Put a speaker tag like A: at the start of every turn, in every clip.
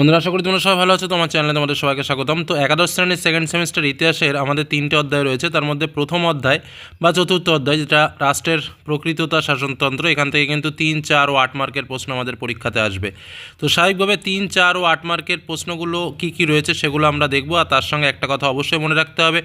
A: বন্ধুরা, আশা করি তোমরা সবাই ভালো আছো। তোমার চ্যানেলে তোমাদের সবাইকে স্বাগতম। তো একাদশ শ্রেণির সেকেন্ড সেমিস্টার ইতিহাসের আমাদের তিনটে অধ্যায় রয়েছে। তার মধ্যে প্রথম অধ্যায় বা চতুর্থ অধ্যায়, যেটা রাষ্ট্রের প্রকৃততা, শাসনতন্ত্র, এখান থেকে কিন্তু তিন, চার ও আট মার্কের প্রশ্ন আমাদের পরীক্ষাতে আসবে। তো স্বাভাবিকভাবে তিন, চার ও আট মার্কের প্রশ্নগুলো কি কি রয়েছে, সেগুলো আমরা দেখব। আর তার সঙ্গে একটা কথা অবশ্যই মনে রাখতে হবে।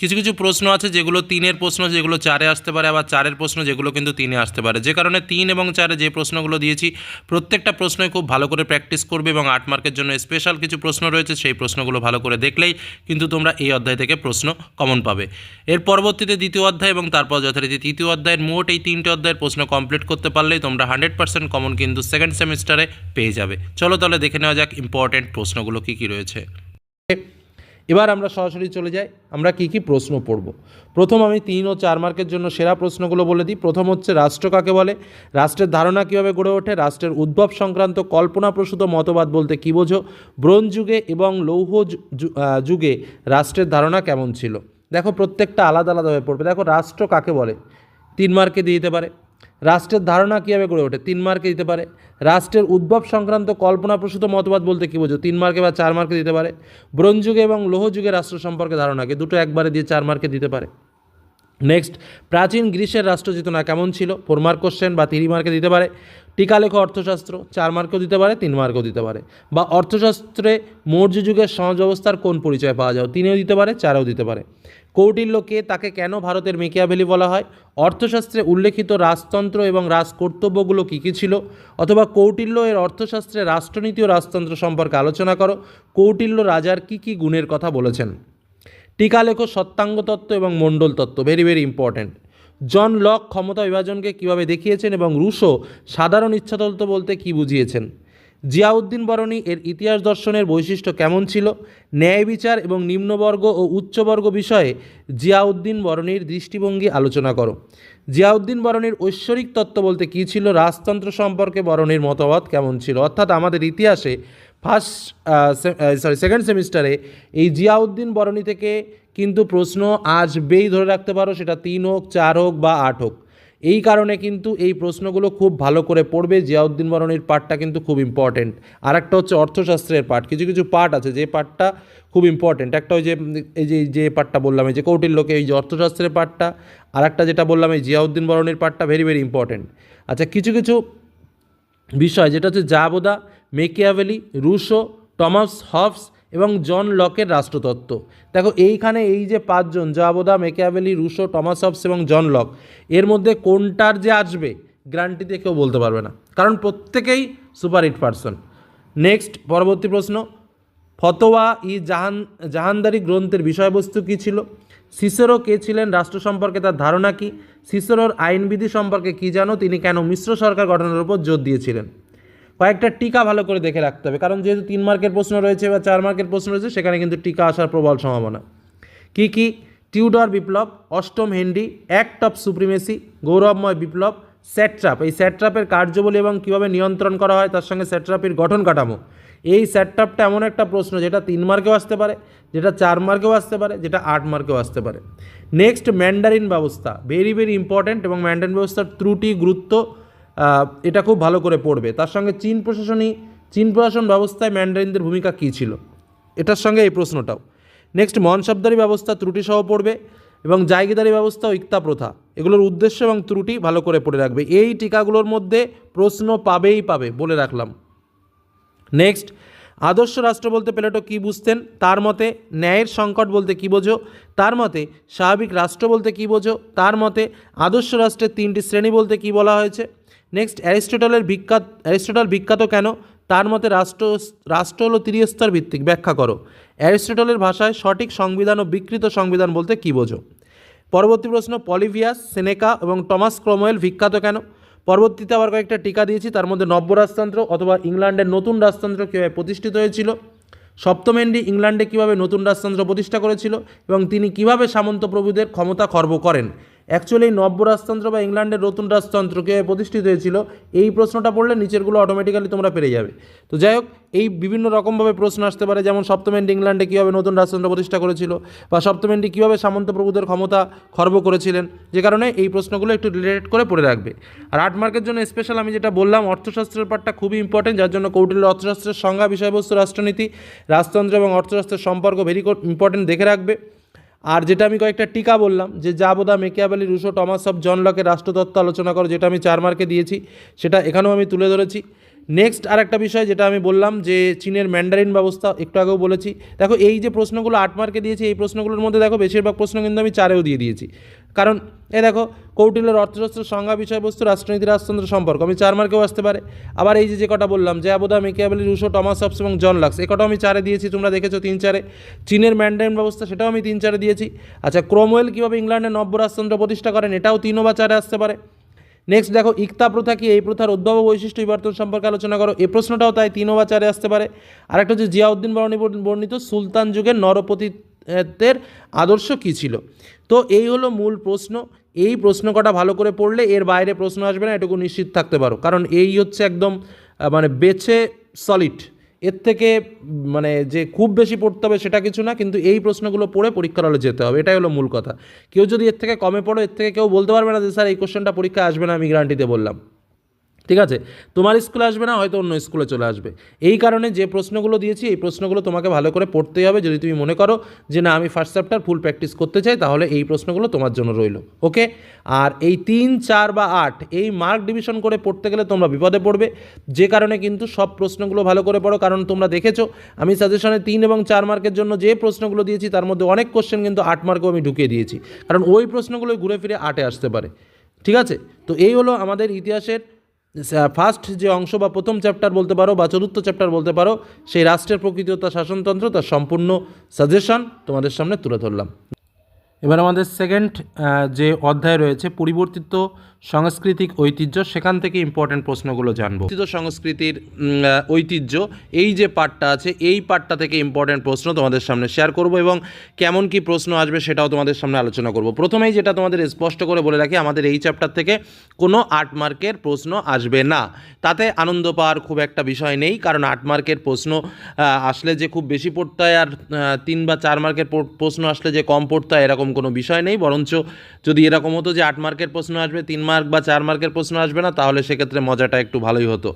A: কিছু কিছু প্রশ্ন আছে যেগুলো তিনের প্রশ্ন, যেগুলো চারে আসতে পারে, আবার চারের প্রশ্ন যেগুলো কিন্তু তিনে আসতে পারে। যে কারণে তিন এবং চারে যে প্রশ্নগুলো দিয়েছি, প্রত্যেকটা প্রশ্নই খুব ভালো করে প্র্যাকটিস করবে এবং আট মার্কের জন্য স্পেশাল কিছু প্রশ্ন রয়েছে, সেই প্রশ্নগুলো ভালো করে দেখলেই কিন্তু তোমরা এই অধ্যায় থেকে প্রশ্ন কমন পাবে। এর পরবর্তীতে দ্বিতীয় অধ্যায় এবং তারপর যথারীতি তৃতীয় অধ্যায়ের মোট এই তিনটে অধ্যায়ের প্রশ্ন কমপ্লিট করতে পারলেই তোমরা হান্ড্রেড পার্সেন্ট কমন কিন্তু সেকেন্ড সেমিস্টারে পেয়ে যাবে। চলো তাহলে দেখে নেওয়া যাক ইম্পর্টেন্ট প্রশ্নগুলো কী কী রয়েছে। এবার আমরা সরাসরি চলে যাই, আমরা কি কি প্রশ্ন পড়ব। প্রথম আমি তিন ও চার মার্কের জন্য সেরা প্রশ্নগুলো বলে দিই। প্রথম হচ্ছে, রাষ্ট্র কাকে বলে? রাষ্ট্রের ধারণা কীভাবে গড়ে ওঠে? রাষ্ট্রের উদ্ভব সংক্রান্ত কল্পনাপ্রসূত মতবাদ বলতে কী বোঝো? ব্রোঞ্জ যুগে এবং লৌহ যুগে রাষ্ট্রের ধারণা কেমন ছিল? দেখো, প্রত্যেকটা আলাদা আলাদাভাবে পড়বে। দেখো, রাষ্ট্র কাকে বলে? তিন মার্কে দিয়ে দিতে পারে। রাষ্ট্রের ধারণা কীভাবে গড়ে ওঠে? তিন মার্কে দিতে পারে। রাষ্ট্রের উদ্ভব সংক্রান্ত কল্পনাপ্রসূত মতবাদ বলতে কী বোঝো? তিন মার্কে বা চার মার্কে দিতে পারে। ব্রোঞ্জ যুগে এবং লৌহ যুগে রাষ্ট্র সম্পর্কে ধারণাকে দুটো একবারে দিয়ে চার মার্কে দিতে পারে। নেক্সট প্রাচীন গ্রীসের রাষ্ট্রচেতনা কেমন ছিল? ফোর মার্ক কোশ্চেন বা তিন মার্কে দিতে পারে। টিকালেখ অর্থশাস্ত্র, চার মার্কও দিতে পারে, তিন মার্কও দিতে পারে। বা অর্থশাস্ত্রে মৌর্য যুগের সমাজ ব্যবস্থার কোন পরিচয় পাওয়া যায়? তিনেও দিতে পারে, চারেও দিতে পারে। কৌটিল্যকে তাকে কেন ভারতের মেকিয়াভেলি বলা হয়? অর্থশাস্ত্রে উল্লেখিত রাজতন্ত্র এবং রাজকর্তব্যগুলো কী কী ছিল? অথবা কৌটিল্য এর অর্থশাস্ত্রে রাষ্ট্রনীতি ও রাজতন্ত্র সম্পর্কে আলোচনা করো। কৌটিল্য রাজার কী কী গুণের কথা বলেছেন? টিকা লেখো সত্যাঙ্গ তত্ত্ব এবং মণ্ডল তত্ত্ব very very important John Locke ক্ষমতা বিভাজনকে কীভাবে দেখিয়েছেন এবং রুশো সাধারণ ইচ্ছাতত্ত্ব বলতে কি বুঝিয়েছেন? জিয়াউদ্দিন বরণী এর ইতিহাস দর্শনের বৈশিষ্ট্য কেমন ছিল? ন্যায় বিচার এবং নিম্নবর্গ ও উচ্চবর্গ বিষয়ে জিয়াউদ্দিন বরণীর দৃষ্টিভঙ্গি আলোচনা করো। জিয়াউদ্দিন বরণীর ঐশ্বরিক তত্ত্ব বলতে কী ছিল? রাজতন্ত্র সম্পর্কে বরণীর মতবাদ কেমন ছিল? অর্থাৎ আমাদের ইতিহাসে ফার্স্ট সরি সেকেন্ড সেমিস্টারে এই জিয়াউদ্দিন বরণী থেকে কিন্তু প্রশ্ন আসবেই ধরে রাখতে পারো, সেটা তিন হোক, চার হোক বা আট হোক। এই কারণে কিন্তু এই প্রশ্নগুলো খুব ভালো করে পড়বে, জিয়াউদ্দিন বরণীর পার্টটা কিন্তু খুব ইম্পর্টেন্ট আর একটা হচ্ছে অর্থশাস্ত্রের পার্ট কিছু কিছু পার্ট আছে, যে পার্টটা খুব ইম্পর্টেন্ট একটা ওই যে, এই যে যে পার্টটা বললাম, এই যে কৌটিল্যকে এই যে অর্থশাস্ত্রের পার্টটা আর একটা যেটা বললাম, এই জিয়াউদ্দিন বরণীর পার্টটা ভেরি ভেরি ইম্পর্টেন্ট আচ্ছা কিছু কিছু বিষয়, যেটা হচ্ছে জাবোদা মেকিয়াভেলি, রুশো, টমাস হবস এবং জন লকের রাষ্ট্রতত্ত্ব। দেখো, এইখানে এই যে পাঁচজন, জাবোদা, মেকিয়াভেলি, রুশো, টমাস হবস এবং জন লক, এর মধ্যে কোনটার যে আসবে গ্রান্টিতে কেউ বলতে পারবে না। কারণ প্রত্যেকেই সুপার হিট পারসন। নেক্সট, পরবর্তী প্রশ্ন। ফতোয়া ই জাহান, জাহানদারি গ্রন্থের বিষয়বস্তু কী ছিল? সিসেরো কে ছিলেন? রাষ্ট্র সম্পর্কে তার ধারণা কী? সিসেরোর আইনবিধি সম্পর্কে কী জানো? তিনি কেন মিশ্র সরকার গঠনের উপর জোর দিয়েছিলেন? কয়েকটা টিকা ভালো করে দেখে রাখতে হবে। কারণ যেহেতু তিন মার্কের প্রশ্ন রয়েছে বা চার মার্কের প্রশ্ন রয়েছে, সেখানে কিন্তু টিকা আসার প্রবল সম্ভাবনা। কি কি? টিউডর বিপ্লব, অষ্টম হেনরি, অ্যাক্ট অফ সুপ্রিমেসি, গৌরবময় বিপ্লব, স্যাট্রাপ। এই স্যাট্রাপের কার্যবলী এবং কীভাবে নিয়ন্ত্রণ করা হয়, তার সঙ্গে স্যাট্রাপের গঠন কাঠামো। এই স্যাট্রাপটা এমন একটা প্রশ্ন, যেটা তিন মার্কেও আসতে পারে, যেটা চার মার্কেও আসতে পারে, যেটা আট মার্কেও আসতে পারে। নেক্সট, ম্যান্ডারিন ব্যবস্থা। ভেরি ভেরি ইম্পর্ট্যান্ট এবং ম্যান্ডারিন ব্যবস্থার ত্রুটি, গুরুত্ব এটা খুব ভালো করে পড়বে। তার সঙ্গে চীন প্রশাসনী চীন প্রশাসন ব্যবস্থায় ম্যান্ডারিনদের ভূমিকা কী ছিল? এটার সঙ্গে এই প্রশ্নটাও। নেক্সট মনসবদারি ব্যবস্থা ত্রুটি সহ পড়বে এবং জায়গিদারি ব্যবস্থা ও ইক্তা প্রথা। এগুলোর উদ্দেশ্য এবং ত্রুটি ভালো করে পড়ে রাখবে। এই টিকাগুলোর মধ্যে প্রশ্ন পাবেই পাবে বলে রাখলাম। নেক্সট আদর্শ রাষ্ট্র বলতে প্লেটো কী বুঝতেন? তার মতে ন্যায়ের সংকট বলতে কী বোঝো? তার মতে স্বাভাবিক রাষ্ট্র বলতে কী বোঝো? তার মতে আদর্শ রাষ্ট্রের তিনটি শ্রেণি বলতে কী বলা হয়েছে? নেক্সট অ্যারিস্টটলের বিখ্যাত অ্যারিস্টটল বিখ্যাত কেন? তার মতে রাষ্ট্র রাষ্ট্র হলো ত্রিস্তর ভিত্তিক, ব্যাখ্যা করো। অ্যারিস্টটলের ভাষায় সঠিক সংবিধান ও বিকৃত সংবিধান বলতে কী বোঝো? পরবর্তী প্রশ্ন পলিভিয়াস সেনেকা এবং টমাস ক্রমওয়েল বিখ্যাত কেন? পরবর্তীতে আবার কয়েকটা টিকা দিয়েছি, তার মধ্যে নব্য রাজতন্ত্র অথবা ইংল্যান্ডের নতুন রাজতন্ত্র কীভাবে প্রতিষ্ঠিত হয়েছিল সপ্তম হেনরি ইংল্যান্ডে কীভাবে নতুন রাজতন্ত্র প্রতিষ্ঠা করেছিল এবং তিনি কীভাবে সামন্ত প্রভুদের ক্ষমতা খর্ব করেন অ্যাকচুয়ালি নব্য রাজতন্ত্র বা ইংল্যান্ডের নতুন রাজতন্ত্র কীভাবে প্রতিষ্ঠিত হয়েছিল। এই প্রশ্নটা পড়লে নিচেরগুলো অটোমেটিক্যালি তোমরা পেরে যাবে। তো যাই হোক, এই বিভিন্ন রকমভাবে প্রশ্ন আসতে পারে, যেমন সপ্তমেন্ডি ইংল্যান্ডে কীভাবে নতুন রাজতন্ত্র প্রতিষ্ঠা করেছিল বা সপ্তমেন্ডি কীভাবে সামন্ত প্রভুদের ক্ষমতা খর্ব করেছিলেন, যে কারণে এই প্রশ্নগুলো একটু রিলেটেড করে পড়ে রাখবে। আর আট মার্কের জন্য স্পেশাল আমি যেটা বললাম, অর্থশাস্ত্রের পার্টটা খুবই ইম্পর্টেন্ট যার জন্য কৌটিল্য অর্থশাস্ত্রের সংজ্ঞা, বিষয়বস্তু, রাষ্ট্রনীতি, রাজতন্ত্র এবং অর্থশাস্ত্রের সম্পর্ক ভেরি ইম্পর্টেন্ট দেখে রাখবে। আর যেটা আমি কয়েকটা টিকা বললাম, যে জাবোদা Machiavelli, Rousseau, Thomas of John লকে রাষ্ট্রতত্ত্ব আলোচনা করো, যেটা আমি চার মার্কে দিয়েছি, সেটা এখানেও আমি তুলে ধরেছি। নেক্সট আর একটা বিষয় যেটা আমি বললাম, যে চীনের ম্যান্ডারিন ব্যবস্থা, একটু আগেও বলেছি। দেখো, এই যে প্রশ্নগুলো আট মার্কে দিয়েছি, এই প্রশ্নগুলোর মধ্যে দেখো, বেশিরভাগ প্রশ্ন কিন্তু আমি চারেও দিয়ে দিয়েছি। কারণ, এ দেখো, কৌটিল্যের অর্থশাস্ত্র, সংজ্ঞা, বিষয়বস্তু, রাষ্ট্রনীতি, রাজতন্ত্র সম্পর্ক। আমি চার মার্কেও আসতে পারে। আবার এই যে যে কটা বললাম, যে আবোদা মেকিয়াবেলি, রুশো, টমাস অফস এবং জন লাক্স, এ কটাও আমি চারে দিয়েছি, তোমরা দেখেছ তিন চারে। চীনের ম্যান্ডারিন ব্যবস্থা, সেটাও আমি তিন চারে দিয়েছি। আচ্ছা ক্রোমওয়েল কীভাবে ইংল্যান্ডের নব্য রাজতন্ত্র প্রতিষ্ঠা করেন, এটাও তিনও বা চারে আসতে পারে। নেক্সট দেখো, ইকতা প্রথা কি? এই প্রথার উদ্ভব বৈশিষ্ট্য বিবর্তন সম্পর্কে আলোচনা করো। এই প্রশ্নটাও তাই তিন বা চারে আসতে পারে। আরেকটা হচ্ছে জিয়াউদ্দিন বরণী বর্ণিত সুলতান যুগের নরপতিদের আদর্শ কী ছিল? তো এই হলো মূল প্রশ্ন। এই প্রশ্ন কটা ভালো করে পড়লে এর বাইরে প্রশ্ন আসবে না, এটুকু নিশ্চিত থাকতে পারো। কারণ এই হচ্ছে একদম মানে বেছে সলিড এর থেকে মানে যে খুব বেশি পড়তে হবে সেটা কিছু না, কিন্তু এই প্রশ্নগুলো পড়ে পরীক্ষার হলে যেতে হবে। এটাই হলো মূল কথা। কেউ যদি এর থেকে কমে পড়ো, এর থেকে কেউ বলতে পারবে না যে, স্যার, এই কোশ্চেনটা পরীক্ষায় আসবে না, আমি গ্যারান্টিতে বললাম। ঠিক আছে? তোমার স্কুলে আসবে না, হয়তো অন্য স্কুলে চলে আসবে। এই কারণে যে প্রশ্নগুলো দিয়েছি, এই প্রশ্নগুলো তোমাকে ভালো করে পড়তেই হবে। যদি তুমি মনে করো যে না, আমি ফার্স্ট চ্যাপ্টার ফুল প্র্যাকটিস করতে চাই, তাহলে এই প্রশ্নগুলো তোমার জন্য রইল। ওকে আর এই তিন, চার বা আট, এই মার্ক ডিভিশন করে পড়তে গেলে তোমরা বিপদে পড়বে। যে কারণে কিন্তু সব প্রশ্নগুলো ভালো করে পড়ো, কারণ তোমরা দেখেছ, আমি সাজেশনে তিন এবং চার মার্কের জন্য যে প্রশ্নগুলো দিয়েছি, তার মধ্যে অনেক কোশ্চেন কিন্তু আট মার্কও আমি ঢুকিয়ে দিয়েছি। কারণ ওই প্রশ্নগুলো ঘুরে ফিরে আটে আসতে পারে। ঠিক আছে? তো এই হলো আমাদের ইতিহাসের ফার্স্ট যে অংশ বা প্রথম চ্যাপ্টার বলতে পারো বা চতুর্থ চ্যাপ্টার বলতে পারো, সেই রাষ্ট্রের প্রকৃতি তার শাসনতন্ত্র, তার সম্পূর্ণ সাজেশন তোমাদের সামনে তুলে ধরলাম। এবার আমাদের সেকেন্ড যে অধ্যায় রয়েছে, পরিবর্তিত সাংস্কৃতিক ঐতিহ্য, সেখান থেকে ইম্পর্টেন্ট প্রশ্নগুলো জানব। পরিবর্তিত সংস্কৃতির ঐতিহ্য, এই যে পার্টটা আছে, এই পার্টটা থেকে ইম্পর্টেন্ট প্রশ্ন তোমাদের সামনে শেয়ার করব এবং কেমন কি প্রশ্ন আসবে সেটাও তোমাদের সামনে আলোচনা করব। প্রথমেই যেটা তোমাদের স্পষ্ট করে বলে রাখি, আমাদের এই চ্যাপ্টার থেকে কোনো আট মার্কের প্রশ্ন আসবে না। তাতে আনন্দ পাওয়ার খুব একটা বিষয় নেই, কারণ আট মার্কের প্রশ্ন আসলে যে খুব বেশি পড়তে হয় আর তিন বা চার মার্কের প্রশ্ন আসলে যে কম পড়তে হয় এরকম কোনো বিষয় নেই, বরঞ্চ যদি এরকম হতো যে আট মার্কের প্রশ্ন আসবে, তিন মার্ক বা চার মার্কের প্রশ্ন আসবে না, তাহলে সেক্ষেত্রে মজাটা একটু ভালোই হতো।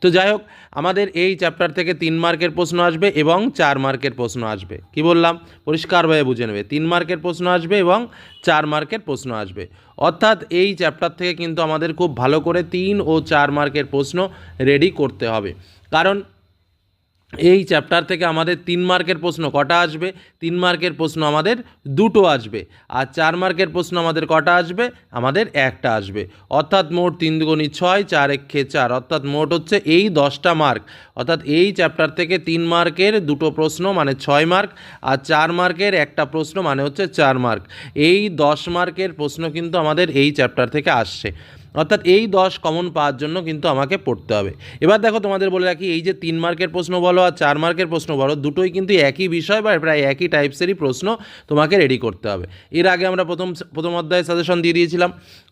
A: তো যাই হোক, আমাদের এই চ্যাপ্টার থেকে তিন মার্কের প্রশ্ন আসবে এবং চার মার্কের প্রশ্ন আসবে। কি বললাম? পরিষ্কারভাবে বুঝে নেবে। তিন মার্কের প্রশ্ন আসবে এবং চার মার্কের প্রশ্ন আসবে। অর্থাৎ এই চ্যাপ্টার থেকে কিন্তু আমাদের খুব ভালো করে তিন ও চার মার্কের প্রশ্ন রেডি করতে হবে। কারণ এই চ্যাপ্টার থেকে আমাদের তিন মার্কের প্রশ্ন কটা আসবে? তিন মার্কের প্রশ্ন আমাদের দুটো আসবে। আর চার মার্কের প্রশ্ন আমাদের কটা আসবে? আমাদের একটা আসবে। অর্থাৎ মোট তিন দুগুণী ছয়, চার এক একে চার। অর্থাৎ মোট হচ্ছে এই দশটা মার্ক। অর্থাৎ এই চ্যাপ্টার থেকে তিন মার্কের দুটো প্রশ্ন মানে ছয় মার্ক, আর চার মার্কের একটা প্রশ্ন মানে হচ্ছে চার মার্ক। এই দশ মার্কের প্রশ্ন কিন্তু আমাদের এই চ্যাপ্টার থেকে আসছে। অর্থাৎ এই দশ কমন পাওয়ার জন্য কিন্তু আমাকে পড়তে হবে। এবার দেখো তোমাদের বলে রাখি, এই যে তিন মার্কের প্রশ্ন বলো আর চার মার্কের প্রশ্ন বলো, দুটোই কিন্তু একই বিষয় বা প্রায় একই টাইপসেরই প্রশ্ন তোমাকে রেডি করতে হবে। এর আগে আমরা প্রথম প্রথম অধ্যায়ে সাজেশন দিয়ে দিয়েছিলাম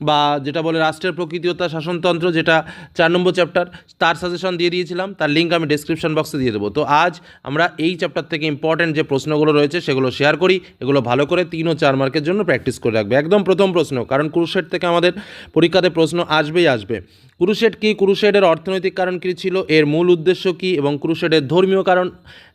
A: বা যেটা বলে রাষ্ট্রের প্রকৃতি ও তার শাসনতন্ত্র, যেটা চার নম্বর চ্যাপ্টার তার সাজেশন দিয়ে দিয়েছিলাম, তার লিঙ্ক আমি ডিসক্রিপশন বক্সে দিয়ে দেবো। তো আজ আমরা এই চ্যাপ্টার থেকে ইম্পর্টেন্ট যে প্রশ্নগুলো রয়েছে সেগুলো শেয়ার করি, এগুলো ভালো করে তিন ও চার মার্কের জন্য প্র্যাকটিস করে রাখবে। একদম প্রথম প্রশ্ন, কারণ কুরুশেট থেকে আমাদের পরীক্ষাতে প্রশ্ন আসবেই আসবে। ক্রুশেড কি? ক্রুশেডের অর্থনৈতিক কারণ কী ছিল? এর মূল উদ্দেশ্য কি? এবং ক্রুশেডের ধর্মীয় কারণ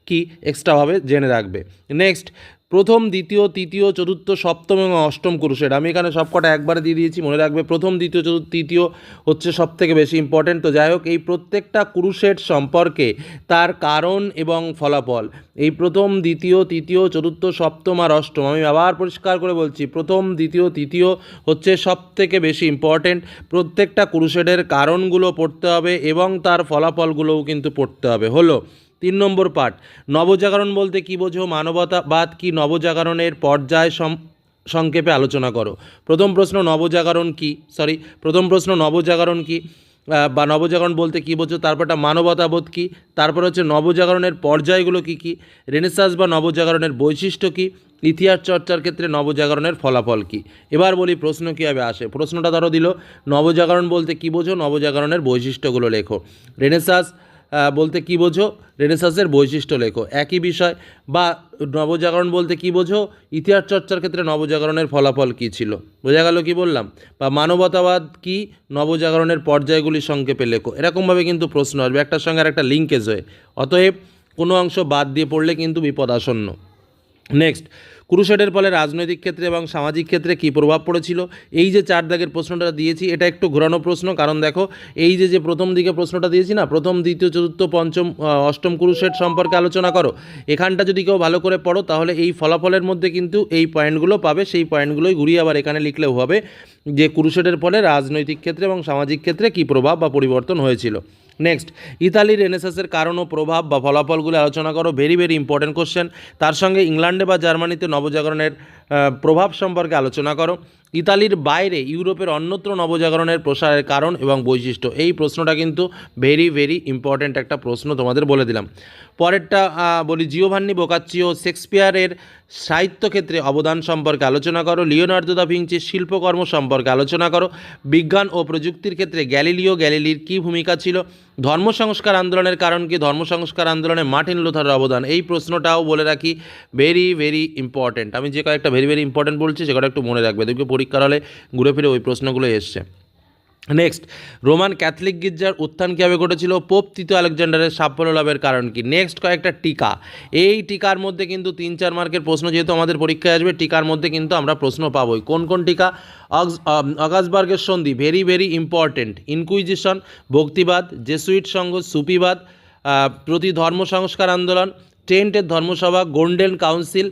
A: কি? এক্সট্রাভাবে জেনে রাখবে। নেক্সট প্রথম, দ্বিতীয়, তৃতীয়, চতুর্থ, সপ্তম এবং অষ্টম কুরুশেট আমি এখানে সবকটা একবারে দিয়ে দিয়েছি, মনে রাখবে। প্রথম, দ্বিতীয়, চতুর্থ, তৃতীয় হচ্ছে সব থেকে বেশি ইম্পর্টেন্ট তো যাই হোক, এই প্রত্যেকটা কুরুশেট সম্পর্কে তার কারণ এবং ফলাফল। এই প্রথম, দ্বিতীয়, তৃতীয়, চতুর্থ, সপ্তম আর অষ্টম। আমি আবার পরিষ্কার করে বলছি, প্রথম, দ্বিতীয়, তৃতীয় হচ্ছে সব থেকে বেশি ইম্পর্টেন্ট প্রত্যেকটা কুরুশেটের কারণগুলো পড়তে হবে এবং তার ফলাফলগুলোও কিন্তু পড়তে হবে। হলো তিন নম্বর পার্ট নবজাগরণ বলতে কী বোঝো? মানবতাবাদ কি নবজাগরণের পর্যায় সংক্ষেপে আলোচনা করো। প্রথম প্রশ্ন, নবজাগরণ কি? সরি প্রথম প্রশ্ন, নবজাগরণ কি? বা নবজাগরণ বলতে কী বোঝো? তারপরটা মানবতাবোধ কী? তারপর হচ্ছে নবজাগরণের পর্যায়গুলো কী কী? রেনেসাস বা নবজাগরণের বৈশিষ্ট্য কী? ইতিহাস চর্চার ক্ষেত্রে নবজাগরণের ফলাফল কী? এবার বলি প্রশ্ন কীভাবে আসে। প্রশ্নটা ধরো দিল, নবজাগরণ বলতে কী বোঝো? নবজাগরণের বৈশিষ্ট্যগুলো লেখো। রেনেসাস বলতে কী বোঝো? রেনেসাসের বৈশিষ্ট্য লেখো। একই বিষয় বা নবজাগরণ বলতে কী বোঝো? ইতিহাস চর্চার ক্ষেত্রে নবজাগরণের ফলাফল কী ছিল? বোঝা গেল কি বললাম? বা মানবতাবাদ কি নবজাগরণের পর্যায়গুলি সংক্ষেপে লেখো। এরকমভাবে কিন্তু প্রশ্ন আসবে। একটার সঙ্গে আর একটা লিঙ্কেজ হয়ে। অতএব কোনো অংশ বাদ দিয়ে পড়লে কিন্তু বিপদ আসন্ন। নেক্সট ক্রুশেডের ফলে রাজনৈতিক ক্ষেত্রে এবং সামাজিক ক্ষেত্রে কী প্রভাব পড়েছিল? এই যে চার দাগের প্রশ্নটা দিয়েছি, এটা একটু ঘোরানো প্রশ্ন। কারণ দেখো, এই যে যে প্রথম দিকে প্রশ্নটা দিয়েছি না, প্রথম, দ্বিতীয়, চতুর্থ, পঞ্চম অষ্টম ক্রুশেড সম্পর্কে আলোচনা করো। এখানটা যদি কেউ ভালো করে পড়ো, তাহলে এই ফলাফলের মধ্যে কিন্তু এই পয়েন্টগুলো পাবে। সেই পয়েন্টগুলোই ঘুরিয়ে আবার এখানে লিখলেও হবে যে, ক্রুশেডের ফলে রাজনৈতিক ক্ষেত্রে এবং সামাজিক ক্ষেত্রে কী প্রভাব বা পরিবর্তন হয়েছিল। নেক্সট ইতালির রেনেসাসের কারণ ও প্রভাব বা ফলাফলগুলো আলোচনা করো। ভেরি ভেরি ইম্পর্টেন্ট কোশ্চেন তার সঙ্গে ইংল্যান্ডে বা জার্মানিতে নবজাগরণের প্রভাব সম্পর্কে আলোচনা করো। ইতালির বাইরে ইউরোপের অন্যত্র নবজাগরণের প্রসারের কারণ এবং বৈশিষ্ট্য। এই প্রশ্নটা কিন্তু ভেরি ভেরি ইম্পর্ট্যান্ট একটা প্রশ্ন তোমাদের বলে দিলাম। পরেরটা বলি জিওভান্নি বোকাচ্চিও শেক্সপিয়ারের সাহিত্য ক্ষেত্রে অবদান সম্পর্কে আলোচনা করো, লিওনার্দো দা ভিঞ্চির শিল্পকর্ম সম্পর্কে আলোচনা করো, বিজ্ঞান ও প্রযুক্তির ক্ষেত্রে গ্যালিলিও গ্যালিলির কী ভূমিকা ছিল, ধর্ম সংস্কার আন্দোলনের কারণ কি, ধর্ম সংস্কার আন্দোলনে মার্টিন লুথারের অবদান, এই প্রশ্নটাও বলে রাখি ভেরি ভেরি ইম্পর্ট্যান্ট আমি যে কয়েকটা ভেরি ভেরি ইম্পর্ট্যান্ট বলছি সেটা একটু মনে রাখবে দেখবে পরীক্ষার হলে ঘুরে ফিরে ওই প্রশ্নগুলো এসছে। নেক্সট রোমান ক্যাথলিক গির্জার উত্থান কীভাবে ঘটেছিল? পোপ তৃতীয় আলেকজান্ডারের সাফল্য লাভের কারণ কি? নেক্সট কয়েকটা টিকা। এই টিকার মধ্যে কিন্তু তিন, চার মার্কের প্রশ্ন যেহেতু আমাদের পরীক্ষায় আসবে, টিকার মধ্যে কিন্তু আমরা প্রশ্ন পাবোই। কোন কোন টিকা? অগাসবার্গের সন্ধি। ভেরি ভেরি ইম্পর্টেন্ট ইনকুইজিশন ভক্তিবাদ জেসুইট সংঘ, সুপিবাদ প্রতি ধর্ম সংস্কার আন্দোলন। ট্রেন্টের ধর্মসভা, গোল্ডেন কাউন্সিল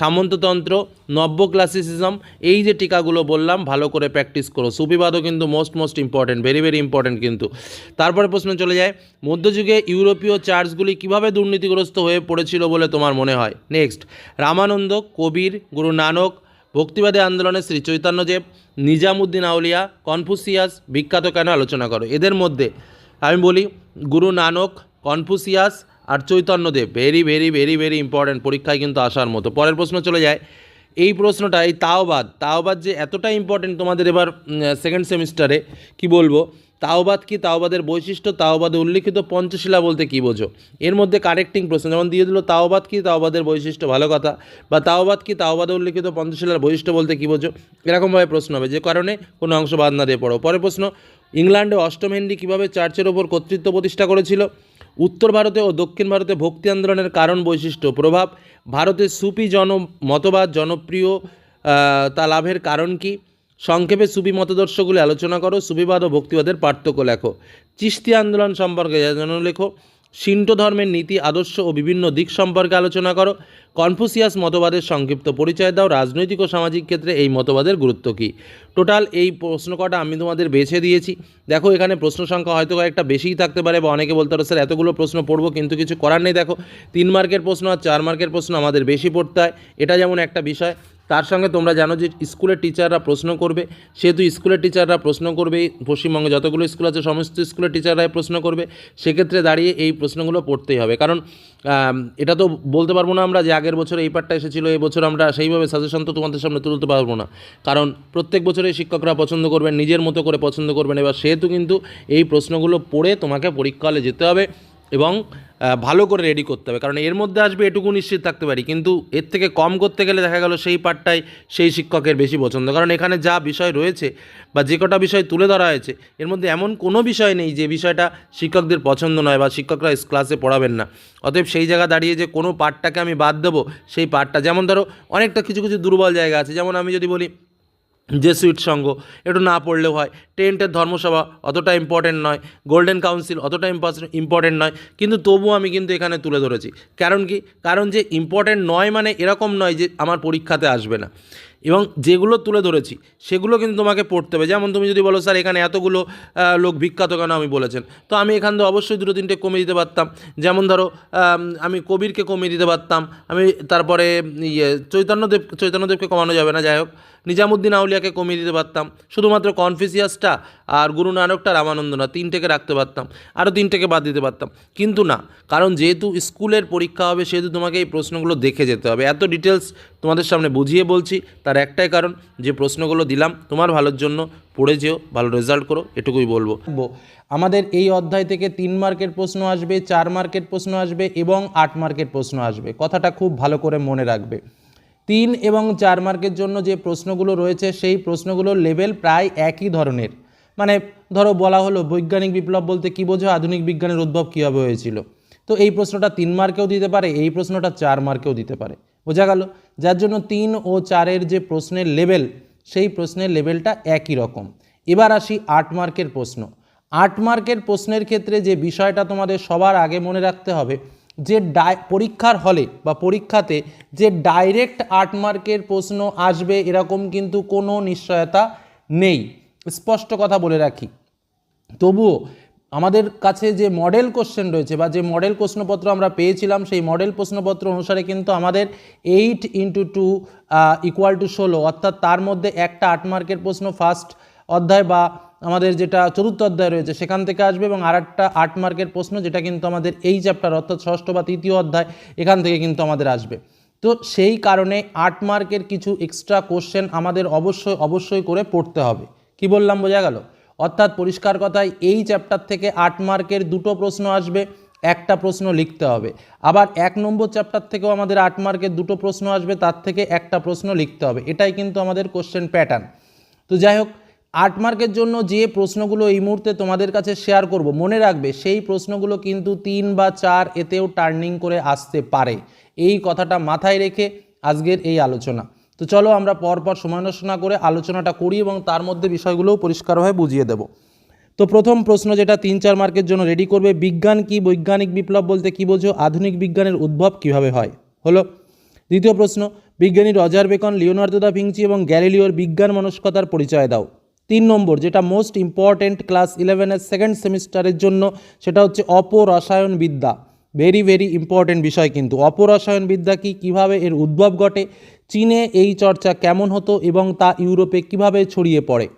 A: সামন্ততন্ত্র নব্য ক্লাসিসিজম এই যে টিকাগুলো বললাম, ভালো করে প্র্যাকটিস করো। সুফিবাদও কিন্তু most most important, very very important কিন্তু। তারপরে প্রশ্ন চলে যায়, মধ্যযুগে ইউরোপীয় চার্চগুলি কীভাবে দুর্নীতিগ্রস্ত হয়ে পড়েছিল বলে তোমার মনে হয়? নেক্সট, রামানন্দ, কবির, গুরু নানক, ভক্তিবাদী আন্দোলনে শ্রী চৈতন্যদেব, নিজামুদ্দিন আউলিয়া, কনফুসিয়াস, বিখ্যাত কেন? আলোচনা করো। এদের মধ্যে আমি বলি, গুরু নানক, কনফুসিয়াস আর Chaitanyadev very very very very important পরীক্ষায় কিন্তু আসার মতো। পরের প্রশ্ন চলে যায়, এই প্রশ্নটা এই তাওবাদ তাওবাদ যে এতটা ইম্পর্টেন্ট তোমাদের এবার সেকেন্ড সেমিস্টারে কি বলব? তাওবাদ কি? তাওবাদের বৈশিষ্ট্য, তাওবাদে উল্লিখিত পঞ্চশিলা বলতে কি বোঝো? এর মধ্যে কারেক্টিং প্রশ্ন, যেমন দিয়ে দিল, তাওবাদ কি? তাওবাদের বৈশিষ্ট্য, ভালো কথা। বা তাওবাদ কি? তাওবাদে উল্লিখিত পঞ্চশিলার বৈশিষ্ট্য বলতে কি বোঝো? এরকমভাবে প্রশ্ন হবে, যে কারণে কোনো অংশ বাদ না দিয়ে পড়ো। পরের প্রশ্ন, ইংল্যান্ডে অষ্টম হেনরি কীভাবে চার্চের ওপর কর্তৃত্ব প্রতিষ্ঠা করেছিল? উত্তর ভারতে ও দক্ষিণ ভারতে ভক্তি আন্দোলনের কারণ বৈশিষ্ট্য, প্রভাব ভারতের সুপি জন, মতবাদ জনপ্রিয় তা লাভের কারণ কি? সংক্ষেপে সুফি মতদর্শগুলি আলোচনা করো সুবিবাদ ও ভক্তিবাদের পার্থক্য লেখো। চিস্তি আন্দোলন সম্পর্কে যেন লেখো। সিন্টো ধর্মের নীতি, আদর্শ ও বিভিন্ন দিক সম্পর্কে আলোচনা করো। কনফুসিয়াস মতবাদের সংক্ষিপ্ত পরিচয় দাও। রাজনৈতিক ও সামাজিক ক্ষেত্রে এই মতবাদের গুরুত্ব কী? টোটাল এই প্রশ্ন কটা আমি তোমাদের বেছে দিয়েছি। দেখো, এখানে প্রশ্ন সংখ্যা হয়তো কয়েকটা বেশিই থাকতে পারে বা অনেকে বলতে পারো, স্যার, এতগুলো প্রশ্ন পড়ব, কিন্তু কিছু করার নেই। দেখো, তিন মার্কের প্রশ্ন আর চার মার্কের প্রশ্ন আমাদের বেশি পড়তে হয়। এটা যেমন একটা বিষয় তার সঙ্গে তোমরা জানো যে স্কুলের টিচাররা প্রশ্ন করবে, সেহেতু স্কুলের টিচাররা প্রশ্ন করবে, পশ্চিমবঙ্গে যতগুলো স্কুল আছে, সমস্ত স্কুলের টিচাররাই প্রশ্ন করবে, সেক্ষেত্রে দাঁড়িয়ে এই প্রশ্নগুলো পড়তেই হবে। কারণ এটা তো বলতে পারব না আমরা যে আগের বছর এই পার্টটা এসেছিল, এই বছর আমরা সেইভাবে সাজেশন তো তোমাদের সামনে তুলতে পারব না। কারণ প্রত্যেক বছরে শিক্ষকরা পছন্দ করবেন, নিজের মতো করে পছন্দ করবেন, এবার সেহেতু কিন্তু এই প্রশ্নগুলো পড়ে তোমাকে পরীক্ষা হলে যেতে হবে এবং ভালো করে রেডি করতে হবে। কারণ এর মধ্যে আসবে এটুকু নিশ্চিত থাকতে পারি। কিন্তু এর থেকে কম করতে গেলে দেখা গেল সেই পার্টটাই সেই শিক্ষকের বেশি পছন্দ। কারণ এখানে যা বিষয় রয়েছে বা যে কটা বিষয় তুলে ধরা হয়েছে, এর মধ্যে এমন কোনো বিষয় নেই যে বিষয়টা শিক্ষকদের পছন্দ নয় বা শিক্ষকরা ক্লাসে পড়াবেন না। অতএব সেই জায়গা দাঁড়িয়ে যে কোনো পার্টটাকে আমি বাদ দেবো, সেই পার্টটা যেমন ধরো অনেকটা কিছু কিছু দুর্বল জায়গা আছে। যেমন আমি যদি বলি জেসুইট সংঘ একটু না পড়লেও হয়। টেন্টের ধর্মসভা অতটা ইম্পর্টেন্ট নয়, গোল্ডেন কাউন্সিল অতটা ইম্পর্টেন্ট নয়, কিন্তু তবুও আমি কিন্তু এখানে তুলে ধরেছি। কারণ কি? কারণ যে ইম্পর্টেন্ট নয় মানে এরকম নয় যে আমার পরীক্ষাতে আসবে না। এবং যেগুলো তুলে ধরেছি, সেগুলো কিন্তু তোমাকে পড়তে হবে। যেমন তুমি যদি বলো, স্যার, এখানে এতগুলো লোক বিখ্যাত কেন? আমি বলেছেন। তো আমি এখান থেকে অবশ্যই দুটো তিনটে কমিয়ে দিতে পারতাম। যেমন ধরো, আমি কবিরকে কমিয়ে দিতে পারতাম। আমি তারপরে ইয়ে চৈতন্যদেব চৈতন্যদেবকে কমানো যাবে না, যাই হোক। নিজামুদ্দিন আউলিয়াকে কমিয়ে দিতে পারতাম। শুধুমাত্র কনফিসিয়াসটা আর গুরু নানকটা রামানন্দ না তিনটেকে রাখতে পারতাম, আরও তিনটেকে বাদ দিতে পারতাম। কিন্তু না, কারণ যেহেতু স্কুলের পরীক্ষা হবে, সেহেতু তোমাকে এই প্রশ্নগুলো দেখে যেতে হবে। এত ডিটেলস তোমাদের সামনে বুঝিয়ে বলছি, তার একটাই কারণ, যে প্রশ্নগুলো দিলাম, তোমার ভালোর জন্য পড়ে যেও, ভালো রেজাল্ট করো, এটুকুই বলব। আমাদের এই অধ্যায় থেকে তিন মার্কের প্রশ্ন আসবে, চার মার্কের প্রশ্ন আসবে এবং আট মার্কের প্রশ্ন আসবে। কথাটা খুব ভালো করে মনে রাখবে। তিন এবং চার মার্কের জন্য যে প্রশ্নগুলো রয়েছে, সেই প্রশ্নগুলোর লেভেল প্রায় একই ধরনের। মানে ধরো বলা হলো, বৈজ্ঞানিক বিপ্লব বলতে কী বোঝো আধুনিক বিজ্ঞানের উদ্ভব কীভাবে হয়েছিল? তো এই প্রশ্নটা তিন মার্কেও দিতে পারে, এই প্রশ্নটা চার মার্কেও দিতে পারে। বোঝা গেল? যার জন্য তিন ও চারের যে প্রশ্নের লেভেল, সেই প্রশ্নের লেভেলটা একই রকম। এবার আসি আট মার্কের প্রশ্ন। আট মার্কের প্রশ্নের ক্ষেত্রে যে বিষয়টা তোমাদের সবার আগে মনে রাখতে হবে যে ডাই, পরীক্ষার হলে বা পরীক্ষাতে যে ডাইরেক্ট আট মার্কের প্রশ্ন আসবে এরকম কিন্তু কোনো নিশ্চয়তা নেই। স্পষ্ট কথা বলে রাখি। তবুও আমাদের কাছে যে মডেল কোশ্চেন রয়েছে বা যে মডেল প্রশ্নপত্র আমরা পেয়েছিলাম, সেই মডেল প্রশ্নপত্র অনুসারে কিন্তু আমাদের eight into two equal to ষোলো, অর্থাৎ তার মধ্যে একটা আট মার্কের প্রশ্ন ফার্স্ট অধ্যায় বা আমাদের যেটা চতুর্থ অধ্যায় রয়েছে, সেখান থেকে আসবে এবং আর একটা আট মার্কের প্রশ্ন যেটা কিন্তু আমাদের এই চ্যাপ্টার অর্থাৎ ষষ্ঠ বা তৃতীয় অধ্যায়, এখান থেকে কিন্তু আমাদের আসবে। তো সেই কারণে আট মার্কের কিছু এক্সট্রা কোশ্চেন আমাদের অবশ্যই অবশ্যই করে পড়তে হবে। কি বললাম, বোঝা গেল? অর্থাৎ পরিষ্কার কথায় এই চ্যাপ্টার থেকে আট মার্কের দুটো প্রশ্ন আসবে, একটা প্রশ্ন লিখতে হবে। আবার এক নম্বর চ্যাপ্টার থেকেও আমাদের আট মার্কের দুটো প্রশ্ন আসবে, তার থেকে একটা প্রশ্ন লিখতে হবে। এটাই কিন্তু আমাদের কোশ্চেন প্যাটার্ন তো যাই হোক আট মার্কের জন্য যে প্রশ্নগুলো এই মুহূর্তে তোমাদের কাছে শেয়ার করব, মনে রাখবে, সেই প্রশ্নগুলো কিন্তু তিন বা চার এতেও টার্নিং করে আসতে পারে। এই কথাটা মাথায় রেখে আজকের এই আলোচনা। তো চলো আমরা পরপর সমালোচনা করে আলোচনাটা করি এবং তার মধ্যে বিষয়গুলোও পরিষ্কারভাবে বুঝিয়ে দেব। তো প্রথম প্রশ্ন যেটা তিন চার মার্কের জন্য রেডি করবে, বিজ্ঞান কি, বৈজ্ঞানিক বিপ্লব বলতে কি বোঝো, আধুনিক বিজ্ঞানের উদ্ভব কীভাবে হয়? হলো, দ্বিতীয় প্রশ্ন, বিজ্ঞানী Roger Bacon, Leonardo da Vinci এবং গ্যালিলিওর বিজ্ঞান মনস্কতার পরিচয় দাও। তিন নম্বর, যেটা মোস্ট ইম্পর্ট্যান্ট ক্লাস ইলেভেনের সেকেন্ড সেমিস্টারের জন্য, সেটা হচ্ছে অপরসায়ন বিদ্যা ভেরি ভেরি ইম্পর্ট্যান্ট বিষয় কিন্তু। অপরসায়ন বিদ্যা কি, কীভাবে এর উদ্ভব ঘটে, চীনে এই চর্চা কেমন হতো এবং তা ইউরোপে কীভাবে ছড়িয়ে পড়ে?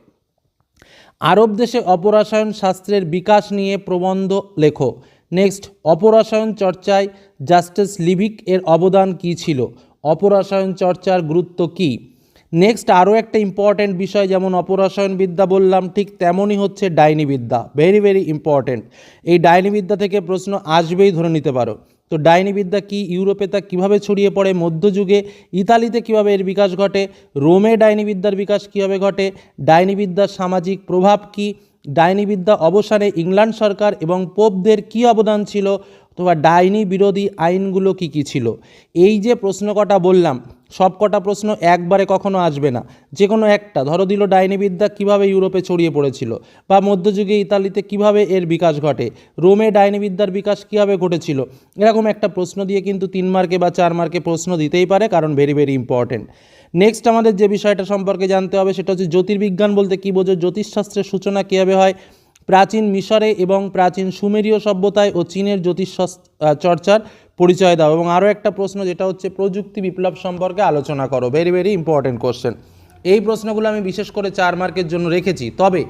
A: আরব দেশে অপরসায়ন শাস্ত্রের বিকাশ নিয়ে প্রবন্ধ লেখো। নেক্সট অপরসায়ন চর্চায় জাস্টিস লিভিক এর অবদান কী ছিল? অপরসায়ন চর্চার গুরুত্ব কী? নেক্সট আরও একটা ইম্পর্ট্যান্ট বিষয়, যেমন অপরসায়ন বিদ্যা বললাম, ঠিক তেমনই হচ্ছে ডাইনি বিদ্যা ভেরি ভেরি ইম্পর্ট্যান্ট এই ডাইনি বিদ্যা থেকে প্রশ্ন আসবেই ধরে নিতে পারো। তো ডাইনি বিদ্যা কি ইউরোপে তা কীভাবে ছড়িয়ে পড়ে? মধ্যযুগে ইতালিতে কীভাবে এর বিকাশ ঘটে? রোমে ডাইনি বিদ্যার বিকাশ কীভাবে ঘটে? ডাইনি বিদ্যার সামাজিক প্রভাব কী? ডাইনি বিদ্যা অবসানে ইংল্যান্ড সরকার এবং পোপদের কী অবদান ছিল? অথবা ডাইনি বিরোধী আইনগুলো কী কী ছিল? এই যে প্রশ্ন কটা বললাম, সব কটা প্রশ্ন একবারে কখনো আসবে না। যে কোনো একটা। ধরো দিল ডাইনি বিদ্যা কীভাবে ইউরোপে ছড়িয়ে পড়েছিল বা মধ্যযুগে ইতালিতে কীভাবে এর বিকাশ ঘটে? রোমে ডাইনি বিদ্যার বিকাশ কীভাবে ঘটেছিল? এরকম একটা প্রশ্ন দিয়ে কিন্তু তিন মার্কে বা চার মার্কে প্রশ্ন দিতেই পারে, কারণ ভেরি ভেরি ইম্পর্টেন্ট নেক্সট আমাদের যে বিষয়টা সম্পর্কে জানতে হবে, সেটা হচ্ছে জ্যোতির্বিজ্ঞান বলতে কী বোঝো? জ্যোতিষশাস্ত্রের সূচনা কীভাবে হয়? প্রাচীন মিশরে এবং প্রাচীন সুমেরীয় সভ্যতায় ও চীনের জ্যোতিষ চর্চার পরিচয় দাও। এবং আরও একটা প্রশ্ন, যেটা হচ্ছে প্রযুক্তি বিপ্লব সম্পর্কে আলোচনা করো। ভেরি ভেরি ইম্পর্টেন্ট কোশ্চেন এই প্রশ্নগুলো আমি বিশেষ করে চার মার্কের জন্য রেখেছি। তবে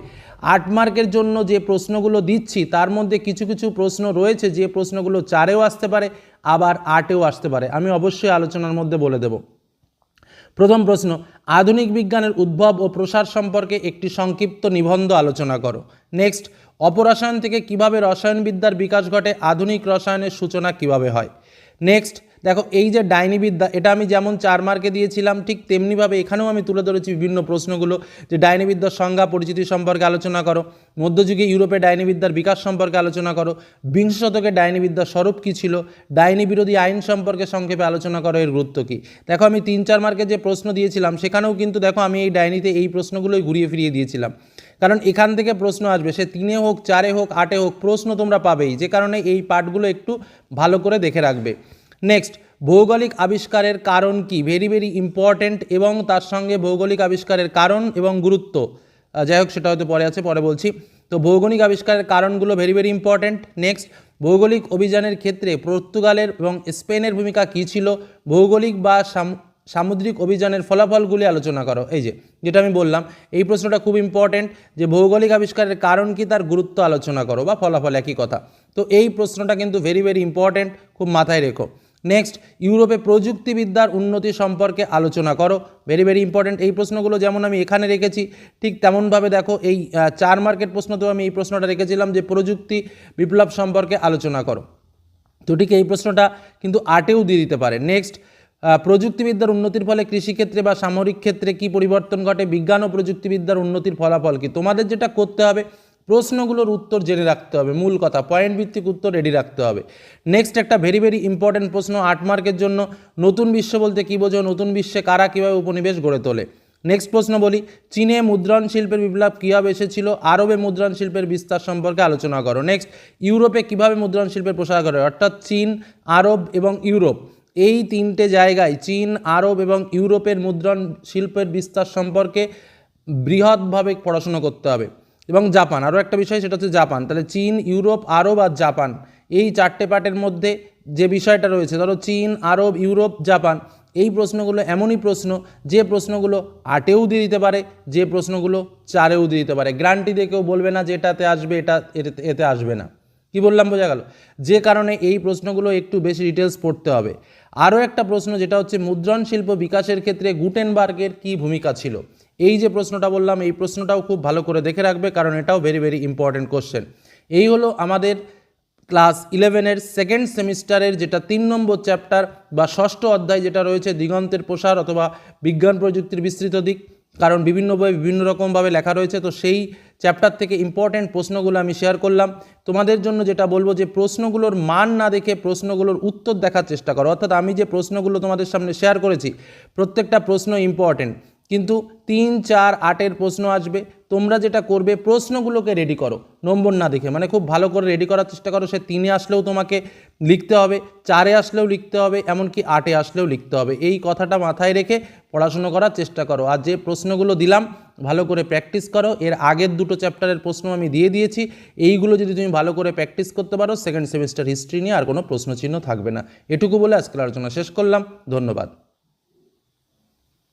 A: আট মার্কের জন্য যে প্রশ্নগুলো দিচ্ছি, তার মধ্যে কিছু কিছু প্রশ্ন রয়েছে, যে প্রশ্নগুলো চারেও আসতে পারে, আবার আটেও আসতে পারে। আমি অবশ্যই আলোচনার মধ্যে বলে দেবো। প্রথম প্রশ্ন, আধুনিক বিজ্ঞানের উদ্ভব ও প্রসার সম্পর্কে একটি সংক্ষিপ্ত নিবন্ধ আলোচনা করো। নেক্সট অপরাসায়ন থেকে কীভাবে রসায়নবিদ্যার বিকাশ ঘটে, আধুনিক রসায়নের সূচনা কীভাবে হয়? নেক্সট দেখো, এই যে ডাইনিবিদ্যা, এটা আমি যেমন চার মার্কে দিয়েছিলাম, ঠিক তেমনিভাবে এখানেও আমি তুলে ধরেছি বিভিন্ন প্রশ্নগুলো যে ডাইনিবিদ্যার সংজ্ঞা, পরিচিতি সম্পর্কে আলোচনা করো মধ্যযুগে ইউরোপে ডাইনিবিদ্যার বিকাশ সম্পর্কে আলোচনা করো, বিংশ শতকে ডাইনি বিদ্যার স্বরূপ কী ছিল ডাইনি বিরোধী আইন সম্পর্কে সংক্ষেপে আলোচনা করো, এর গুরুত্ব কী? দেখো, আমি তিন চার মার্কে যে প্রশ্ন দিয়েছিলাম, সেখানেও কিন্তু দেখো, আমি এই ডাইনিতে এই প্রশ্নগুলোই ঘুরিয়ে ফিরিয়ে দিয়েছিলাম। কারণ এখান থেকে প্রশ্ন আসবে, সে তিনে হোক, চারে হোক, আটে হোক, প্রশ্ন তোমরা পাবেই, যে কারণে এই পাঠগুলো একটু ভালো করে দেখে রাখবে। নেক্সট ভৌগোলিক আবিষ্কারের কারণ কি? ভেরি ভেরি ইম্পর্ট্যান্ট এবং তার সঙ্গে ভৌগোলিক আবিষ্কারের কারণ এবং গুরুত্ব। যাই হোক, সেটা হয়তো পরে আছে, পরে বলছি। তো ভৌগোলিক আবিষ্কারের কারণগুলো ভেরি ভেরি ইম্পর্ট্যান্ট নেক্সট ভৌগোলিক অভিযানের ক্ষেত্রে পর্তুগালের এবং স্পেনের ভূমিকা কী ছিল? ভৌগোলিক বা সাম- সামুদ্রিক অভিযানের ফলাফলগুলি আলোচনা করো। এই যে, যেটা আমি বললাম, এই প্রশ্নটা খুব ইম্পর্টেন্ট যে ভৌগোলিক আবিষ্কারের কারণ কি তার গুরুত্ব আলোচনা করো বা ফলাফল একই কথা। তো এই প্রশ্নটা কিন্তু ভেরি ভেরি ইম্পর্টেন্ট খুব মাথায় রেখো। নেক্সট ইউরোপে প্রযুক্তিবিদ্যার উন্নতি সম্পর্কে আলোচনা করো। ভেরি ভেরি ইম্পর্টেন্ট এই প্রশ্নগুলো যেমন আমি এখানে রেখেছি, ঠিক তেমনভাবে দেখো এই চার মার্কের প্রশ্নতেও আমি এই প্রশ্নটা রেখেছিলাম যে প্রযুক্তি বিপ্লব সম্পর্কে আলোচনা করো। তো ঠিক এই প্রশ্নটা কিন্তু আটেও দিয়ে দিতে পারে। নেক্সট প্রযুক্তিবিদ্যার উন্নতির ফলে কৃষিক্ষেত্রে বা সামরিক ক্ষেত্রে কি পরিবর্তন ঘটে? বিজ্ঞান ও প্রযুক্তিবিদ্যার উন্নতির ফলাফল কি? তোমাদের যেটা করতে হবে প্রশ্নগুলোর উত্তর জেনে রাখতে হবে, মূল কথা পয়েন্ট ভিত্তিক উত্তর রেডি রাখতে হবে। নেক্সট একটা ভেরি ভেরি ইম্পর্টেন্ট প্রশ্ন, আট মার্কের জন্য নতুন বিশ্ব বলতে কী বোঝো, নতুন বিশ্বে কারা কীভাবে উপনিবেশ গড়ে তোলে? নেক্সট প্রশ্ন বলি, চীনে মুদ্রণ শিল্পের বিপ্লব কীভাবে এসেছিল, আরবে মুদ্রণ শিল্পের বিস্তার সম্পর্কে আলোচনা করো। নেক্সট ইউরোপে কীভাবে মুদ্রণ শিল্পের প্রসার করে অর্থাৎ চীন, আরব এবং ইউরোপ। এই তিনটে জায়গায় চীন, আরব এবং ইউরোপের মুদ্রণ শিল্পের বিস্তার সম্পর্কে বৃহৎভাবে পড়াশোনা করতে হবে। এবং জাপান। আরও একটা বিষয়, সেটা হচ্ছে জাপান। তাহলে চীন, ইউরোপ, আরব আর জাপান, এই চারটে পার্টের মধ্যে যে বিষয়টা রয়েছে, ধরো চীন, আরব, ইউরোপ, জাপান, এই প্রশ্নগুলো এমনই প্রশ্ন, যে প্রশ্নগুলো আটেও দিয়ে দিতে পারে, যে প্রশ্নগুলো চারেও দিয়ে দিতে পারে। গ্রান্টি দিয়ে কেউ বলবে না যে এটাতে আসবে, এটা এতে- আসবে না। কি বললাম, বোঝা গেল? যে কারণে এই প্রশ্নগুলো একটু বেশি ডিটেলস পড়তে হবে। আরও একটা প্রশ্ন, যেটা হচ্ছে মুদ্রণ শিল্প বিকাশের ক্ষেত্রে গুটেনবার্গের কী ভূমিকা ছিল? এই যে প্রশ্নটা বললাম, এই প্রশ্নটাও খুব ভালো করে দেখে রাখবে, কারণ এটাও ভেরি ভেরি ইম্পর্টেন্ট কোশ্চেন এই হলো আমাদের ক্লাস ইলেভেনের সেকেন্ড সেমিস্টারের যেটা তিন নম্বর চ্যাপ্টার বা ষষ্ঠ অধ্যায় যেটা রয়েছে, দিগন্তের প্রসার অথবা বিজ্ঞান প্রযুক্তির বিস্তৃত দিক। কারণ বিভিন্ন বই বিভিন্ন রকমভাবে লেখা রয়েছে, তো সেই চ্যাপ্টার থেকে ইম্পর্টেন্ট প্রশ্নগুলো আমি শেয়ার করলাম। তোমাদের জন্য যেটা বলব যে, প্রশ্নগুলোর মান না দেখে প্রশ্নগুলোর উত্তর দেখার চেষ্টা করো। অর্থাৎ আমি যে প্রশ্নগুলো তোমাদের সামনে শেয়ার করেছি, প্রত্যেকটা প্রশ্ন ইম্পর্টেন্ট কিন্তু তিন, চার, আটের প্রশ্ন আসবে। তোমরা যেটা করবে, প্রশ্নগুলোকে রেডি করো। নম্বর না দেখে মানে খুব ভালো করে রেডি করার চেষ্টা করো। সে তিনে আসলেও তোমাকে লিখতে হবে, চারে আসলেও লিখতে হবে, এমনকি আটে আসলেও লিখতে হবে। এই কথাটা মাথায় রেখে পড়াশুনো করার চেষ্টা করো। আর যে প্রশ্নগুলো দিলাম, ভালো করে প্র্যাকটিস করো। এর আগের দুটো চ্যাপ্টারের প্রশ্ন আমি দিয়ে দিয়েছি। এইগুলো যদি তুমি ভালো করে প্র্যাকটিস করতে পারো সেকেন্ড সেমিস্টার হিস্ট্রি নিয়ে আর কোনো প্রশ্নচিহ্ন থাকবে না। এটুকু বলে আজকের আলোচনা শেষ করলাম। ধন্যবাদ।